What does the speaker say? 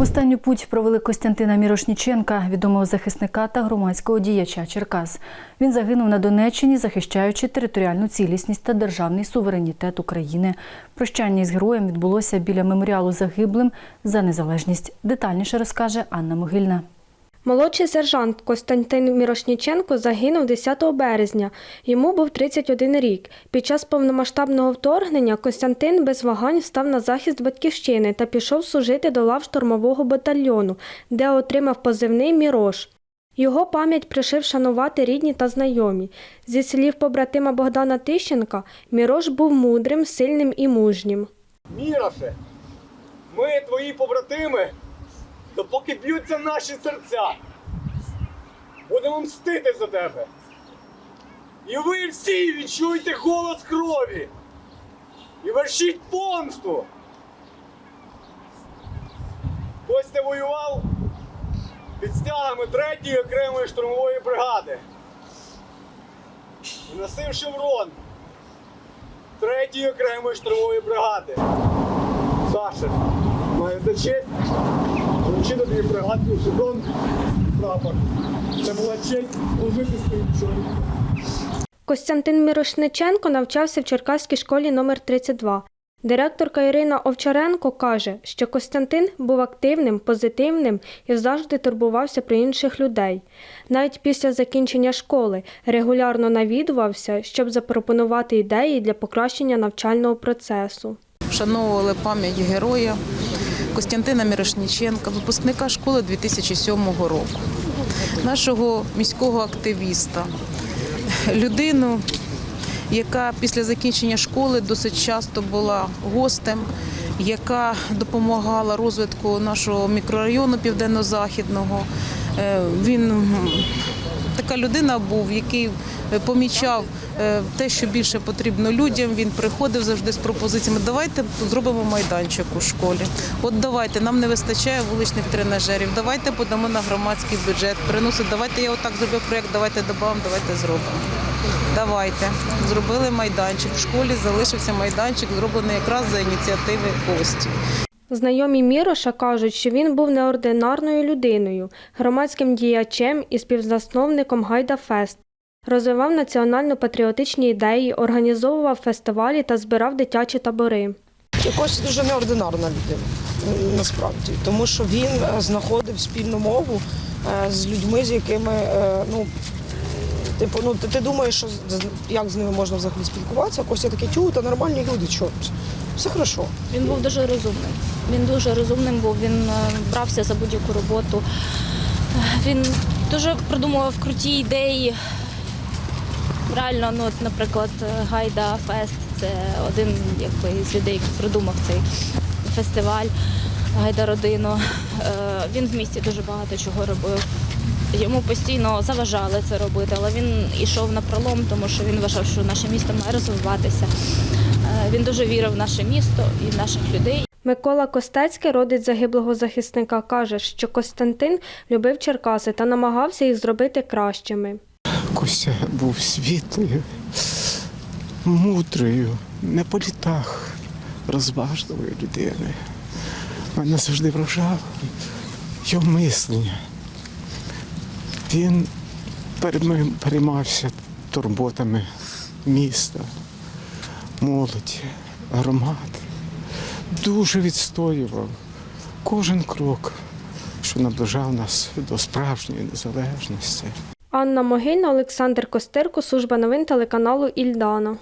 Останню путь провели Костянтина Мірошніченка, відомого захисника та громадського діяча Черкас. Він загинув на Донеччині, захищаючи територіальну цілісність та державний суверенітет України. Прощання із героєм відбулося біля меморіалу загиблим за незалежність. Детальніше розкаже Анна Могильна. Молодший сержант Костянтин Мірошніченко загинув 10 березня. Йому був 31 рік. Під час повномасштабного вторгнення Костянтин без вагань став на захист батьківщини та пішов служити до лав штурмового батальйону, де отримав позивний Мірош. Його пам'ять пришив шанувати рідні та знайомі. Зі слів побратима Богдана Тищенка, Мірош був мудрим, сильним і мужнім. Міроше, ми твої побратими, допоки б'ються наші серця. Будемо мстити за тебе. І ви всі відчуйте голос крові. І вершіть помсту. Костя воював під стягами 3-ї окремої штурмової бригади. І носив шеврон 3-ї окремої штурмової бригади. Саша, маю до честь вручити тобі бригадний шеврон прапор. Це була честь служити своїм чоловіком. Костянтин Мірошниченко навчався в Черкаській школі номер 32. Директорка Ірина Овчаренко каже, що Костянтин був активним, позитивним і завжди турбувався про інших людей. Навіть після закінчення школи регулярно навідувався, щоб запропонувати ідеї для покращення навчального процесу. Вшановували пам'ять героя Костянтина Мірошніченка, випускника школи 2007 року, нашого міського активіста, людину, яка після закінчення школи досить часто була гостем, яка допомагала розвитку нашого мікрорайону південно-західного. Е, Він така людина був, який помічав е, те, що більше потрібно людям. Він приходив завжди з пропозиціями. Давайте зробимо майданчик у школі. От давайте, нам не вистачає вуличних тренажерів. Давайте подамо на громадський бюджет. Приносить, давайте я отак зроблю проєкт, давайте додамо, давайте зробимо. Давайте зробили майданчик. В школі залишився майданчик, зроблений якраз за ініціативи Кості. Знайомі Міроша кажуть, що він був неординарною людиною, громадським діячем і співзасновником Гайда Фест. Розвивав національно-патріотичні ідеї, організовував фестивалі та збирав дитячі табори. Костя дуже неординарна людина, насправді, тому що він е, знаходив спільну мову е, з людьми, з якими е, ну. Типу, ну ти, ти думаєш, що як з ними можна взагалі спілкуватися? Костя таке тю, та нормальні люди, що все хорошо. Він був дуже розумним. Він дуже розумним був, він е, брався за будь-яку роботу. Він дуже придумував круті ідеї. Реально, ну, от, наприклад, е, Гайда Фест це один якби, із людей, який придумав цей фестиваль Гайда Родину. Е, Він в місті дуже багато чого робив. Йому постійно заважали це робити, але він йшов на пролом, тому що він вважав, що наше місто має розвиватися. Е, Він дуже вірив в наше місто і в наших людей. Микола Костецький, родич загиблого захисника, каже, що Костянтин любив Черкаси та намагався їх зробити кращими. Костя був світлою, мудрою, не по літах, розважливою людиною. Мене завжди вражав його мислення. Він переймався турботами міста, молоді, громади. Дуже відстоював кожен крок, що наближав нас до справжньої незалежності. Анна Могильна, Олександр Костерко, служба новин телеканалу Ільдана.